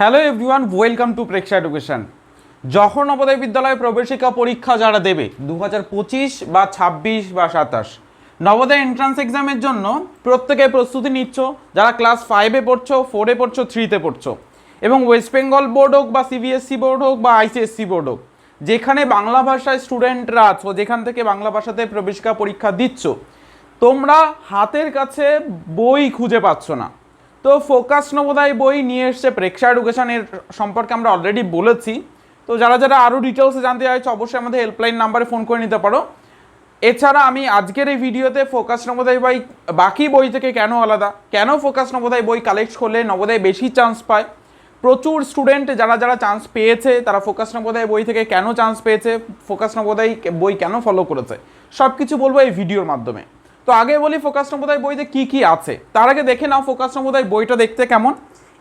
Hello everyone welcome to Preksha education যখন নবোদয় বিদ্যালয়ে প্রবেশিকা পরীক্ষা যারা দেবে দু বা ছাব্বিশ বা সাতাশ। নবোদয় এন্ট্রান্স এক্সামের জন্য প্রত্যেকে প্রস্তুতি নিচ্ছ, যারা ক্লাস ফাইভে পড়ছো ফোরে পড়ছো থ্রিতে পড়ছো। এবং ওয়েস্ট বেঙ্গল বোর্ড হোক বা সিবিএসসি বোর্ড হোক বা আইসিএসসি বোর্ড হোক, যেখানে বাংলা ভাষায় স্টুডেন্টরা আছো, যেখান থেকে বাংলা ভাষাতে প্রবেশিকা পরীক্ষা দিচ্ছ, তোমরা হাতের কাছে বই খুঁজে পাচ্ছ না। তো ফোকাস নবোদয় বই নিয়ে এসছে প্রেক্ষা এডুকেশনের সম্পর্কে আমরা অলরেডি বলেছি। তো যারা যারা আরও ডিটেলসে জানতে চাইছো, অবশ্যই আমাদের হেল্পলাইন নাম্বারে ফোন করে নিতে পারো। এছাড়া আমি আজকের এই ভিডিওতে ফোকাস নবোদয় বই, বাকি বই থেকে কেন আলাদা? কেন ফোকাস নবোদয় বই কালেক্ট করলে নবোদয় বেশি চান্স পায়? প্রচুর স্টুডেন্ট যারা যারা চান্স পেয়েছে, তারা ফোকাস নবোদয় বই থেকে কেন চান্স পেয়েছে? ফোকাস নবোদয় বই কেন ফলো করেছে? সব কিছু বলব এই ভিডিওর মাধ্যমে। তো আগে বলি ফোকাস নবোদয় বইতে কি কি আছে। তার আগে দেখে নাও ফোকাস নবোদয় বইটা দেখতে কেমন।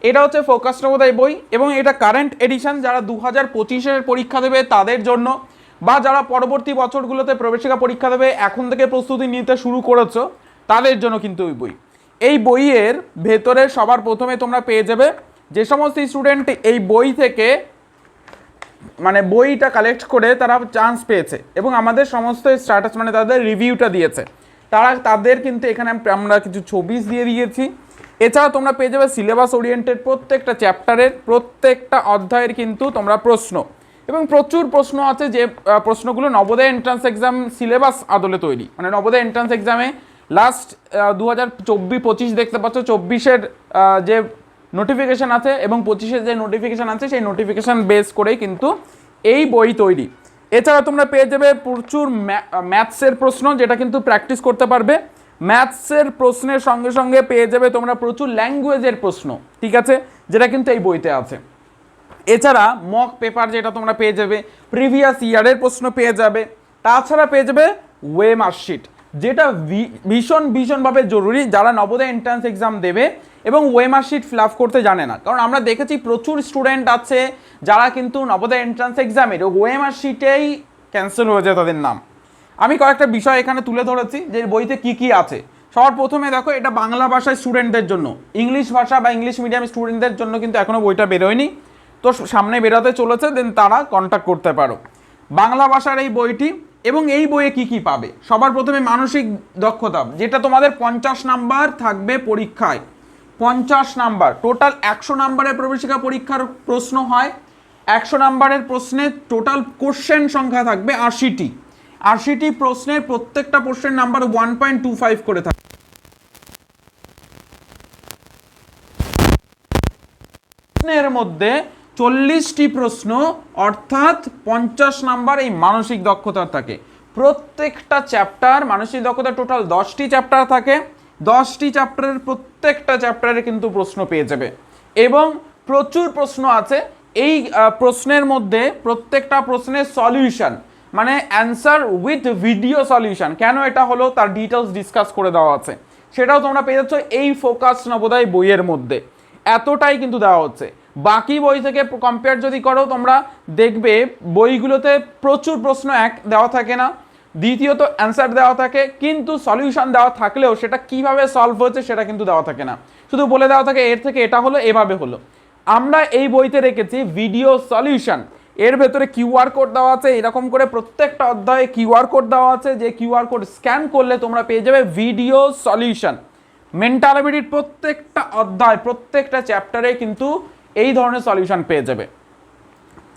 এটা হচ্ছে ফোকাস নবোদয় বই এবং এটা কারেন্ট এডিশন যারা দু হাজার পঁচিশের পরীক্ষা দেবে তাদের জন্য বা যারা পরবর্তী বছরগুলোতে প্রবেশিকা পরীক্ষা দেবে এখন থেকে প্রস্তুতি নিতে শুরু করেছ, তাদের জন্য কিন্তু ওই বই। এই বইয়ের ভেতরে সবার প্রথমে তোমরা পেয়ে যাবে যে সমস্ত স্টুডেন্ট এই বই থেকে মানে বইটা কালেক্ট করে তারা চান্স পেয়েছে এবং আমাদের সমস্ত স্ট্যাটাস মানে তাদের রিভিউটা দিয়েছে। তারা তাদের কিন্তু এখানে আমরা কিছু ছবি দিয়ে দিয়েছি। এছাড়া তোমরা পেয়ে যাবে সিলেবাস ওরিয়েন্টেড প্রত্যেকটা চ্যাপ্টারের প্রত্যেকটা অধ্যায়ের কিন্তু তোমরা প্রশ্ন। এবং প্রচুর প্রশ্ন আছে যে প্রশ্নগুলো নবোদয় এন্ট্রান্স এক্সাম সিলেবাস আদলে তৈরি। মানে নবোদয় এন্ট্রান্স এক্সামে লাস্ট দু হাজার চব্বিশ পঁচিশ দেখতে পাচ্ছ, চব্বিশের যে নোটিফিকেশান আছে এবং পঁচিশের যে নোটিফিকেশান আছে, সেই নোটিফিকেশান বেস করেই কিন্তু এই বই তৈরি। এছাড়া তোমরা পেয়ে যাবে প্রচুর ম্যাথসের প্রশ্ন যেটা কিন্তু প্র্যাকটিস করতে পারবে। ম্যাথসের প্রশ্নের সঙ্গে সঙ্গে পেয়ে যাবে তোমরা প্রচুর ল্যাঙ্গুয়েজের প্রশ্ন, ঠিক আছে? যেটা কিন্তু এই বইতে আছে। এছাড়া মক পেপার যেটা তোমরা পেয়ে যাবে, প্রিভিয়াস ইয়ারের প্রশ্ন পেয়ে যাবে। তাছাড়া পেয়ে যাবে ওয়ে মার্কশিট যেটা ভীষণ ভীষণভাবে জরুরি যারা নবোদয় এন্ট্রান্স এক্সাম দেবে এবং ওয়ে মার্কশিট ফিল আপ করতে জানে না। কারণ আমরা দেখেছি প্রচুর স্টুডেন্ট আছে যারা কিন্তু নবোদয় এন্ট্রান্স এক্সামের ওয়ে মার্কশিটেই ক্যান্সেল হয়ে যায় তাদের নাম। আমি কয়েকটা বিষয় এখানে তুলে ধরেছি যে বইতে কি কি আছে। সবার প্রথমে দেখো, এটা বাংলা ভাষায় স্টুডেন্টদের জন্য। ইংলিশ ভাষা বা ইংলিশ মিডিয়াম স্টুডেন্টদের জন্য কিন্তু এখনও বইটা বেরোয়নি তো সামনে বেরোতে চলেছে দেন তারা কন্ট্যাক্ট করতে পারো। বাংলা ভাষার এই বইটি এবং এই বইয়ে কি কি পাবে? সবার প্রথমে মানসিক দক্ষতা, যেটা তোমাদের পঞ্চাশ নাম্বার থাকবে পরীক্ষায়। পঞ্চাশ নাম্বার টোটাল একশো নাম্বারের প্রবেশিকা পরীক্ষার প্রশ্ন হয়। একশো নাম্বারের প্রশ্নে টোটাল কোশ্চেন সংখ্যা থাকবে আশিটি। আশিটি প্রশ্নের প্রত্যেকটা প্রশ্নের number one point two five করে থাকবে। প্রশ্নের মধ্যে চল্লিশটি প্রশ্ন, অর্থাৎ পঞ্চাশ নাম্বার এই মানসিক দক্ষতার থাকে। প্রত্যেকটা চ্যাপ্টার মানসিক দক্ষতা টোটাল দশটি চ্যাপ্টার থাকে। দশটি চ্যাপ্টারের প্রত্যেকটা চ্যাপ্টারে কিন্তু প্রশ্ন পেয়ে যাবে। এবং প্রচুর প্রশ্ন আছে। এই প্রশ্নের মধ্যে প্রত্যেকটা প্রশ্নের সলিউশন মানে অ্যান্সার উইথ ভিডিও সলিউশন কেন এটা হলো তার ডিটেলস ডিসকাস করে দেওয়া আছে। সেটাও তোমরা পেয়ে যাচ্ছ এই ফোকাস নবোদয় বইয়ের মধ্যে। এতটাই কিন্তু দেওয়া হচ্ছে। বাকি বই থেকে কম্পেয়ার যদি করো, তোমরা দেখবে বইগুলোতে প্রচুর প্রশ্ন এক দেওয়া থাকে না, দ্বিতীয়ত অ্যান্সার দেওয়া থাকে, কিন্তু সলিউশন দেওয়া থাকলেও সেটা কীভাবে সলভ হচ্ছে সেটা কিন্তু দেওয়া থাকে না। শুধু বলে দেওয়া থাকে, এর থেকে এটা হলো, এভাবে হলো। আমরা এই বইতে রেখেছি ভিডিও সলিউশন এর ভেতরে কিউআর কোড দেওয়া আছে, এরকম করে প্রত্যেকটা অধ্যায়ে কিউআর কোড দেওয়া আছে, যে কিউআর কোড স্ক্যান করলে তোমরা পেয়ে যাবে ভিডিও সলিউশন মেন্টাল অ্যাবিলিটির প্রত্যেকটা অধ্যায়, প্রত্যেকটা চ্যাপ্টারে কিন্তু এই ধরনের সলিউশন পেয়ে যাবে।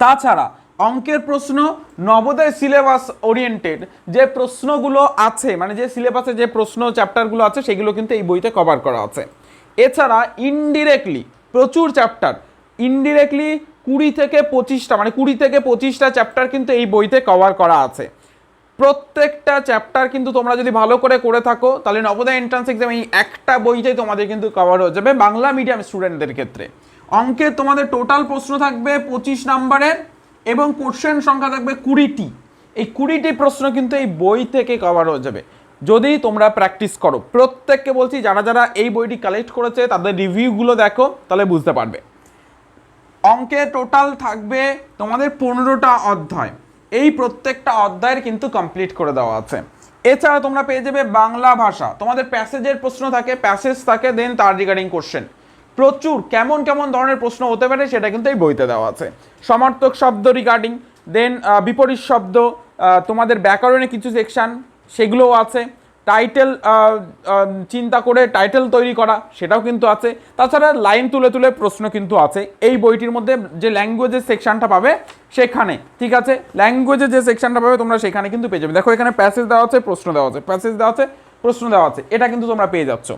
তাছাড়া, অঙ্কের প্রশ্ন নবোদয় সিলেবাস ওরিয়েন্টেড যে প্রশ্নগুলো আছে মানে যে সিলেবাসে যে প্রশ্ন চ্যাপ্টারগুলো আছে, সেগুলো কিন্তু এই বইতে কভার করা আছে। এছাড়া ইনডিরেক্টলি প্রচুর চ্যাপ্টার ইনডিরেক্টলি কুড়ি থেকে পঁচিশটা মানে কুড়ি থেকে পঁচিশটা চ্যাপ্টার কিন্তু এই বইতে কভার করা আছে। প্রত্যেকটা চ্যাপ্টার কিন্তু তোমরা যদি ভালো করে করে থাকো, তাহলে নবোদয় এন্ট্রান্স এক্সাম এই একটা বইতেই তোমাদের কিন্তু কভার হয়ে যাবে বাংলা মিডিয়াম স্টুডেন্টদের ক্ষেত্রে। অঙ্কের তোমাদের টোটাল প্রশ্ন থাকবে পঁচিশ নাম্বারের এবং কোশ্চেন সংখ্যা থাকবে কুড়িটি। এই কুড়িটি প্রশ্ন কিন্তু এই বই থেকে কভার হয়ে যাবে। যদি তোমরা প্র্যাকটিস করো, প্রত্যেককে বলছি যারা যারা এই বইটি কালেক্ট করেছে, তাদের রিভিউগুলো দেখো, তাহলে বুঝতে পারবে। অঙ্কে টোটাল থাকবে তোমাদের পনেরোটা অধ্যায়। এই প্রত্যেকটা অধ্যায়ের কিন্তু কমপ্লিট করে দেওয়া আছে। এছাড়া তোমরা পেয়ে যাবে বাংলা ভাষা। তোমাদের প্যাসেজের প্রশ্ন থাকে প্যাসেজ থাকে দেন তার রিগার্ডিং কোশ্চেন প্রচুর, কেমন কেমন ধরনের প্রশ্ন হতে পারে সেটা কিন্তু এই বইতে দেওয়া আছে। সমার্থক শব্দ রিগার্ডিং দেন বিপরীত শব্দ তোমাদের ব্যাকরণে কিছু সেকশন সেগুলোও আছে। টাইটেল চিন্তা করে টাইটেল তৈরি করা, সেটাও কিন্তু আছে। তাছাড়া লাইন তুলে তুলে প্রশ্ন কিন্তু আছে। এই বইটির মধ্যে যে ল্যাঙ্গুয়েজের সেকশনটা পাবে, সেখানে, ঠিক আছে? ল্যাঙ্গুয়েজের যে সেকশনটা পাবে, তোমরা সেখানে কিন্তু পেয়ে যাবে। দেখো এখানে প্যাসেজ দেওয়া আছে, প্রশ্ন দেওয়া আছে প্যাসেজ দেওয়া আছে, প্রশ্ন দেওয়া আছে। এটা কিন্তু তোমরা পেয়ে যাচ্ছ।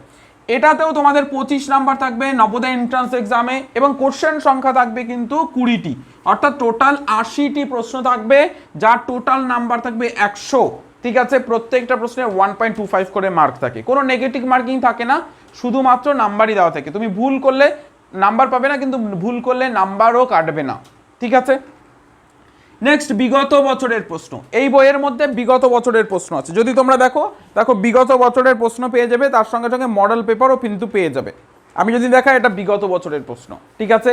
এটাতেও তোমাদের পঁচিশ নাম্বার থাকবে নবোদয় এন্ট্রান্স এক্সামে এবং কোশ্চেন সংখ্যা থাকবে কিন্তু কুড়িটি। অর্থাৎ টোটাল আশিটি প্রশ্ন থাকবে, যার টোটাল নাম্বার থাকবে একশো। ঠিক আছে, প্রত্যেকটা প্রশ্নে ওয়ান পয়েন্ট টু ফাইভ করে মার্ক থাকে। কোনো নেগেটিভ মার্কিং থাকে না, শুধুমাত্র নাম্বারই দেওয়া থাকে। তুমি ভুল করলে নাম্বার পাবে না, কিন্তু ভুল করলে নাম্বারও কাটবে না। ঠিক আছে? নেক্সট বিগত বছরের প্রশ্ন। এই বইয়ের মধ্যে বিগত বছরের প্রশ্ন আছে। যদি তোমরা দেখো দেখো বিগত বছরের প্রশ্ন পেয়ে যাবে, তার সঙ্গে সঙ্গে মডেল পেপারও কিন্তু পেয়ে যাবে। আমি যদি দেখা এটা বিগত বছরের প্রশ্ন, ঠিক আছে?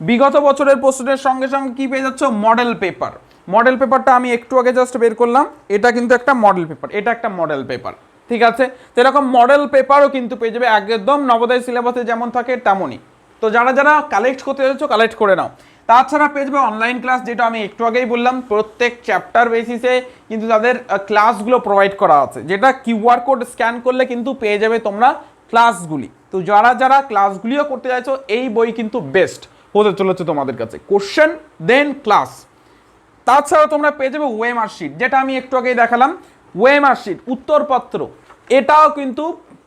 বিগত বছরের প্রশ্নের সঙ্গে সঙ্গে কি পেয়ে যাচ্ছ? মডেল পেপার মডেল পেপারটা আমি একটু আগে জাস্ট বের করলাম। এটা কিন্তু একটা মডেল পেপার এটা একটা মডেল পেপার ঠিক আছে? তো এরকম মডেল পেপারও কিন্তু পেয়ে যাবে। একদম নবোদয় সিলেবাসে যেমন থাকে, তেমনই। তো যারা যারা কালেক্ট করতে যাচ্ছ কালেক্ট করে নাও। তাছাড়া পেয়ে যাবে অনলাইন ক্লাস যেটা আমি একটু আগেই বললাম, প্রত্যেক চ্যাপ্টার বেসিসে কিন্তু তাদের ক্লাসগুলো প্রোভাইড করা আছে। যেটা কিউআর কোড স্ক্যান করলে কিন্তু পেয়ে যাবে তোমরা ক্লাসগুলি তো যারা যারা ক্লাসগুলিও করতে চাইছো, এই বই কিন্তু বেস্ট হতে চলেছে তোমাদের কাছে। কোশ্চেন দেন ক্লাস তাছাড়াও তোমরা পেয়ে যাবে ওয়েমার শিট যেটা আমি একটু আগেই দেখালাম। ওয়েমার শিট উত্তরপত্র, এটাও কিন্তু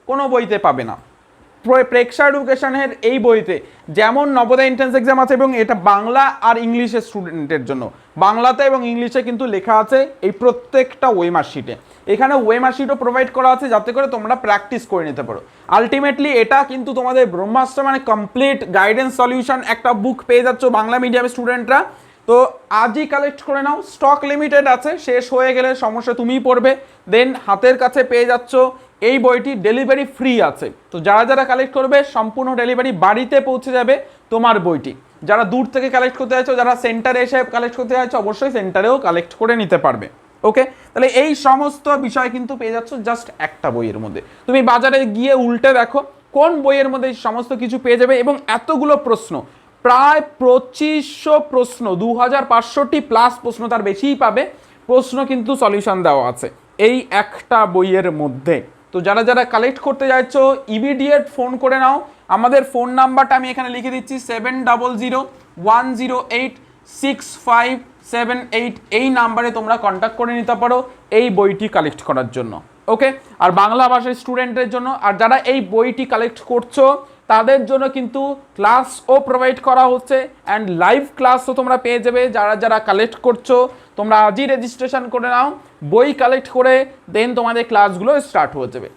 কোনো বইতে পাবে না। প্রেক্ষা এডুকেশনের এই বইতে যেমন নবোদয় এন্ট্রান্স এক্সাম আছে এবং এটা বাংলা আর ইংলিশের স্টুডেন্টের জন্য। বাংলাতে এবং ইংলিশে কিন্তু লেখা আছে এই প্রত্যেকটা ওয়েমার শিটে এখানে ওয়েমার শিটও প্রোভাইড করা আছে যাতে করে তোমরা প্র্যাকটিস করে নিতে পারো। আলটিমেটলি এটা কিন্তু তোমাদের ব্রহ্মাস্ত্র মানে কমপ্লিট গাইডেন্স সলিউশন একটা বুক পেয়ে যাচ্ছ বাংলা মিডিয়ামের স্টুডেন্টরা তো আজই কালেক্ট করে নাও। স্টক লিমিটেড আছে, শেষ হয়ে গেলে সমস্যা তুমিই পড়বে। দেন হাতের কাছে পেয়ে যাচ্ছ, এই বইটি ডেলিভারি ফ্রি আছে। তো যারা যারা কালেক্ট করবে, সম্পূর্ণ ডেলিভারি বাড়িতে পৌঁছে যাবে তোমার বইটি। যারা দূর থেকে কালেক্ট করতে চাইছো, যারা সেন্টারে এসে কালেক্ট করতে চাইছো, অবশ্যই সেন্টারেও কালেক্ট করে নিতে পারবে। ওকে তাহলে এই সমস্ত বিষয় কিন্তু পেয়ে যাচ্ছ জাস্ট একটা বইয়ের মধ্যে। তুমি বাজারে গিয়ে উল্টে দেখো, কোন বইয়ের মধ্যে সমস্ত কিছু পেয়ে যাবে এবং এতগুলো প্রশ্ন। প্রায় পঁচিশশো প্রশ্ন দু হাজার পাঁচশোটি প্লাস প্রশ্ন তার বেশিই পাবে। প্রশ্ন কিন্তু সলিউশন দেওয়া আছে এই একটা বইয়ের মধ্যে। তো যারা যারা কালেক্ট করতে যাচ্ছ ইমিডিয়েট ফোন করে নাও। আমাদের ফোন নাম্বারটা আমি এখানে লিখে দিচ্ছি seven double zero one zero eight six five seven eight এই নাম্বারে তোমরা কন্ট্যাক্ট করে নিতে পারো এই বইটি কালেক্ট করার জন্য। ওকে আর বাংলা ভাষার স্টুডেন্টের জন্য, আর যারা এই বইটি কালেক্ট করছ তাদের জন্য কিন্তু ক্লাসও প্রোভাইড করা হচ্ছে অ্যান্ড লাইভ ক্লাসও তোমরা পেয়ে যাবে। যারা যারা কালেক্ট করছ, তোমরা আজই রেজিস্ট্রেশন করে নাও। বই কালেক্ট করে দেন তোমাদের ক্লাসগুলো স্টার্ট হয়ে যাবে।